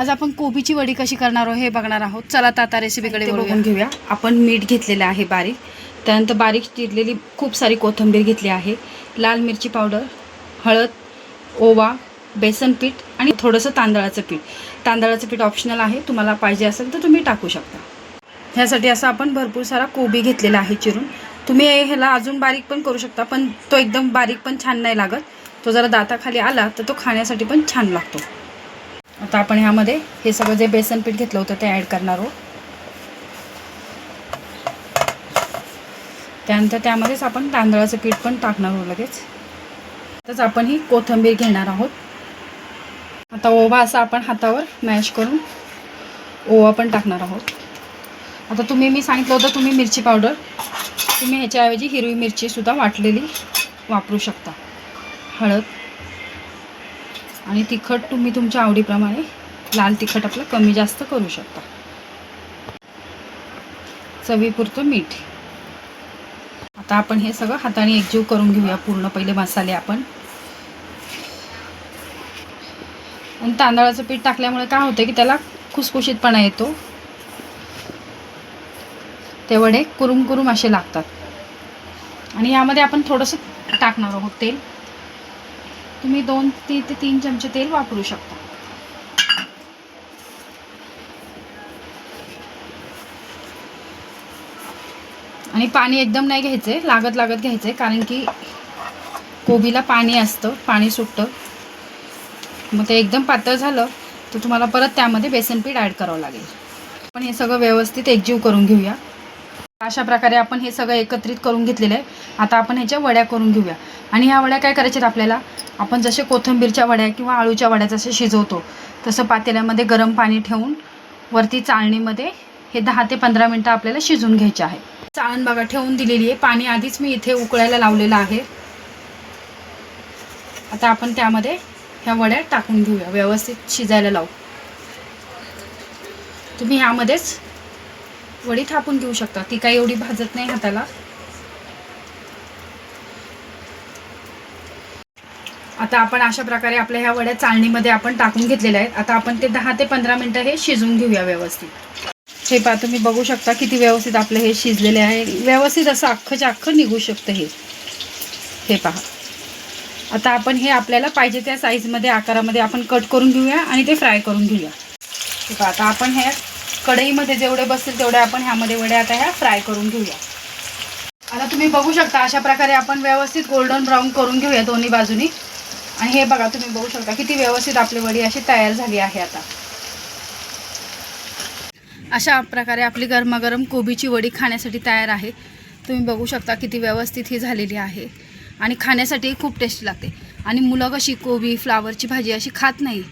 आज आपण कोबीची वडी कशी करणार आहोत हे बघणार आहोत. चला तर आता रेसिपीकडे बघून घेऊया. आपण मीठ घेतलेलं आहे बारीक. त्यानंतर बारीक चिरलेली खूप सारी कोथिंबीर घेतली आहे. लाल मिरची पावडर हळद ओवा बेसन पीठ आणि थोडंसं तांदळाचं पीठ. तांदळाचं पीठ ऑप्शनल आहे. तुम्हाला पाहिजे असेल तर तुम्ही टाकू शकता. ह्यासाठी असं आपण भरपूर सारा कोबी घेतलेला आहे चिरून. तुम्ही ह्याला अजून बारीक पण करू शकता पण तो एकदम बारीक पण छान नाही लागत. तो जरा दाताखाली आला तर तो खाण्यासाठी पण छान लागतो. आता आपण ह्यामध्ये हे सगळं जे बेसन पीठ घेतलं होतं ते ॲड करणार आहोत. त्यानंतर त्यामध्येच आपण तांदळाचं पीठ पण टाकणार आहोत लगेच. तसंच आपण ही कोथिंबीर घेणार आहोत. आता ओवा असा आपण हातावर मॅश करून ओवा पण टाकणार आहोत. आता तुम्ही मी सांगितलं होतं तुम्ही मिरची पावडर तुम्ही ह्याच्याऐवजी हिरवी मिरचीसुद्धा वाटलेली वापरू शकता. हळद आणि तिखट तुम्ही तुमच्या आवडीप्रमाणे लाल तिखट आपलं कमी जास्त करू शकता. चवीपुरतं मीठ. आता आपण हे सगळं हाताने एकजीव करून घेऊया. पूर्ण पहिले मसाले आपण. आणि तांदळाचं पीठ टाकल्यामुळे काय होतं की त्याला खुसखुशीतपणा येतो. ते वडे कुरुम कुरुम असे लागतात. आणि यामध्ये आपण थोडंसं टाकणार आहोत तेल. तुम्ही दोन ती ते तीन चमचे तेल वापरू शकता. आणि पाणी एकदम नाही घ्यायचं आहे लागत लागत घ्यायचं आहे कारण की कोबीला पाणी असतं पाणी सुटतं. मग ते एकदम पातळ झालं तर तुम्हाला परत त्यामध्ये बेसन पीठ ॲड करावं लागेल. पण हे सगळं व्यवस्थित एकजीव करून घेऊया. अशा प्रकारे आपण हे सगळं एकत्रित करून घेतलेलं आहे. आता आपण ह्याच्या वड्या करून घेऊया. आणि ह्या वड्या काय करायच्यात आपल्याला? आपण जसे कोथिंबीरच्या वड्या किंवा आळूच्या वड्या जसे शिजवतो तसं पातेल्यामध्ये गरम पाणी ठेवून वरती चाळणीमध्ये हे दहा ते पंधरा मिनटं आपल्याला शिजून घ्यायचे आहे. चाळण बघा ठेवून दिलेली आहे. पाणी आधीच मी इथे उकळायला लावलेलं आहे. आता आपण त्यामध्ये ह्या वड्या टाकून घेऊया. व्यवस्थित शिजायला लावू. तुम्ही ह्यामध्येच वडी थापून घेऊ शकता. ती काही एवढी भाजत नाही हाताला. आता आपण अशा प्रकारे आपल्या ह्या वड्या चाळणीमध्ये आपण टाकून घेतलेल्या आहेत. आता आपण ते दहा ते पंधरा मिनटं हे शिजवून घेऊया व्यवस्थित. हे पा तुम्ही बघू शकता किती व्यवस्थित आपलं हे शिजलेले आहे. व्यवस्थित असं अख्खंच्या अख्खं निघू शकतं हे. हे पहा. आता आपण हे आपल्याला पाहिजे त्या साईजमध्ये आकारामध्ये आपण कट करून घेऊया आणि ते फ्राय करून घेऊया. हे आता आपण ह्या कढईमध्ये जेवढे बसतील तेवढे आपण ह्यामध्ये वड्या आता ह्या फ्राय करून घेऊया. आता तुम्ही बघू शकता अशा प्रकारे आपण व्यवस्थित गोल्डन ब्राऊन करून घेऊया दोन्ही बाजूनी. आणि हे बघा तुम्ही बघू शकता किती व्यवस्थित आपली वडी अशी तयार झाली आहे आता. अशा प्रकारे आपली गरमागरम कोबीची वडी खाण्यासाठी तयार आहे. तुम्ही बघू शकता किती व्यवस्थित ही झालेली आहे. आणि खाण्यासाठी खूप टेस्ट लागते. आणि मुलं कशी कोबी फ्लावरची भाजी अशी खात नाही.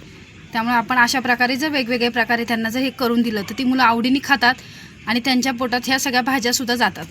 त्यामुळे आपण अशा प्रकारे जर वेगवेगळ्या प्रकारे त्यांना जर हे करून दिलं तर ती मुलं आवडीने खातात आणि त्यांच्या पोटात ह्या सगळ्या भाज्यासुद्धा जातात.